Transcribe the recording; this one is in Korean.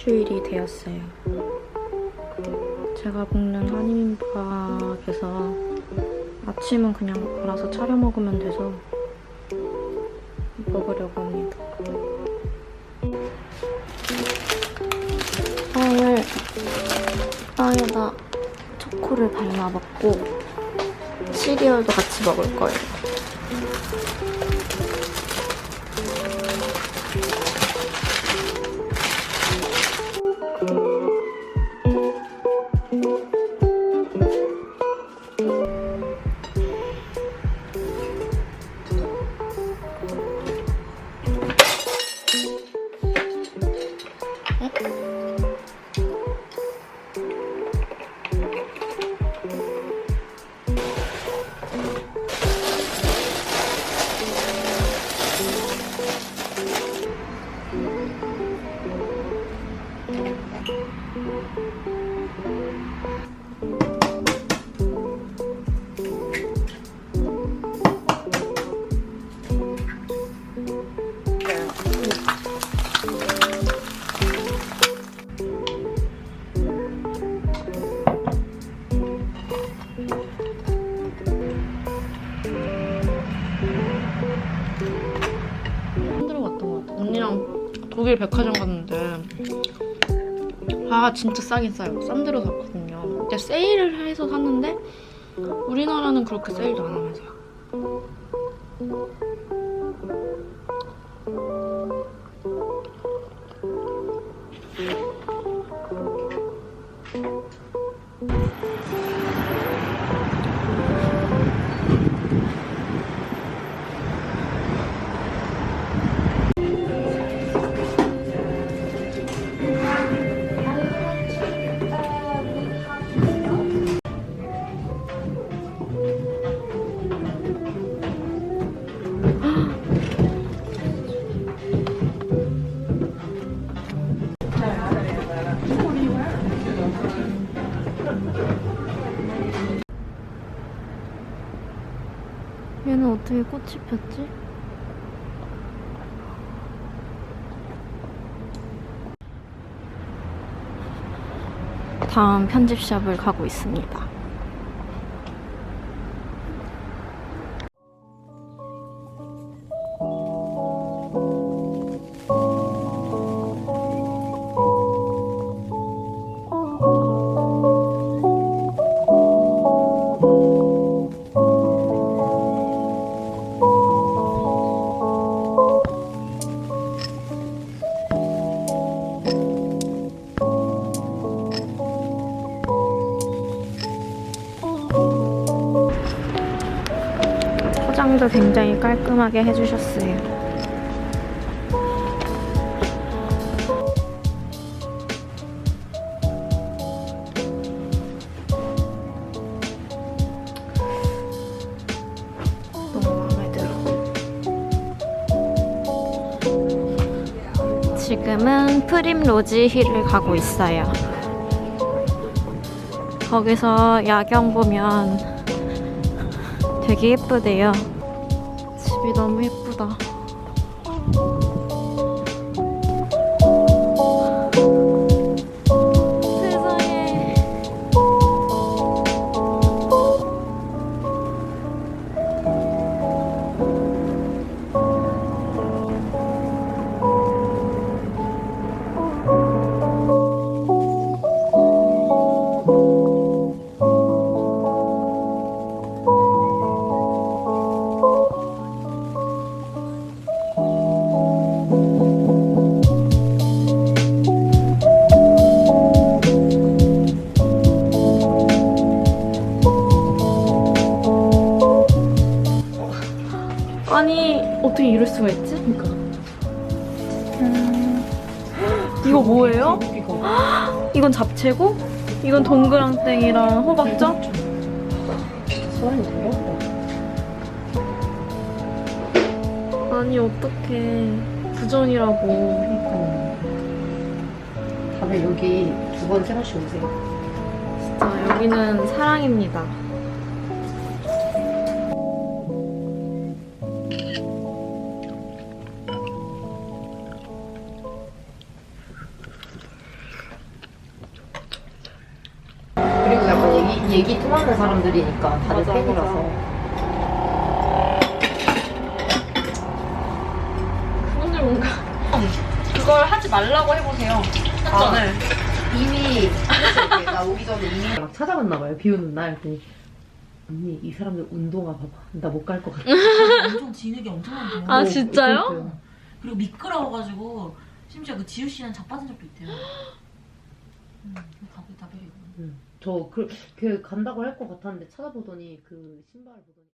일주일이 되었어요. 제가 볶는 한인민박에서 아침은 그냥 알아서 차려 먹으면 돼서 먹으려고 합니다. 빵을 빵에다 초코를 발라 먹고 시리얼도 같이 먹을 거예요. Ik. 독일 백화점 갔는데 아 진짜 싸긴 싸요. 싼 데로 샀거든요. 근데 세일을 해서 샀는데 우리나라는 그렇게 세일도 안 하면서요. 얘는 어떻게 꽃이 폈지? 다음 편집샵을 가고 있습니다. 포장도 굉장히 깔끔하게 해주셨어요. 지금은 프림 로지 힐을 가고 있어요. 거기서 야경 보면 되게 예쁘대요. 집이 너무 예쁘다. 아니 어떻게 이럴 수가 있지? 음, 이거 뭐예요? 이건 잡채고 이건 동그랑땡이랑 호박전. 아니 어떡해 부전이라고. 그러니까. 다음에 여기 두 번, 세 번씩 오세요. 진짜 여기는 사랑입니다. 얘기 통하는 사람들이니까 다들 맞아, 팬이라서. 그분들 뭔가 그걸 하지 말라고 해보세요. 협전을. 이미 나 오기 전에 이미 막 찾아봤나 봐요. 비 오는 날. 그랬더니 언니 이 사람들 운동화 봐봐. 나 못 갈 것 같아. 엄청 진흙이 엄청 많대요. 아, 진짜요? 그랬어요. 그리고 미끄러워가지고 심지어 그 지우 씨는 자빠진 적도 있대요. 음, 다, 다 베리고. 응. 저 그, 그 간다고 할 것 같았는데 찾아보더니 그 신발 보더니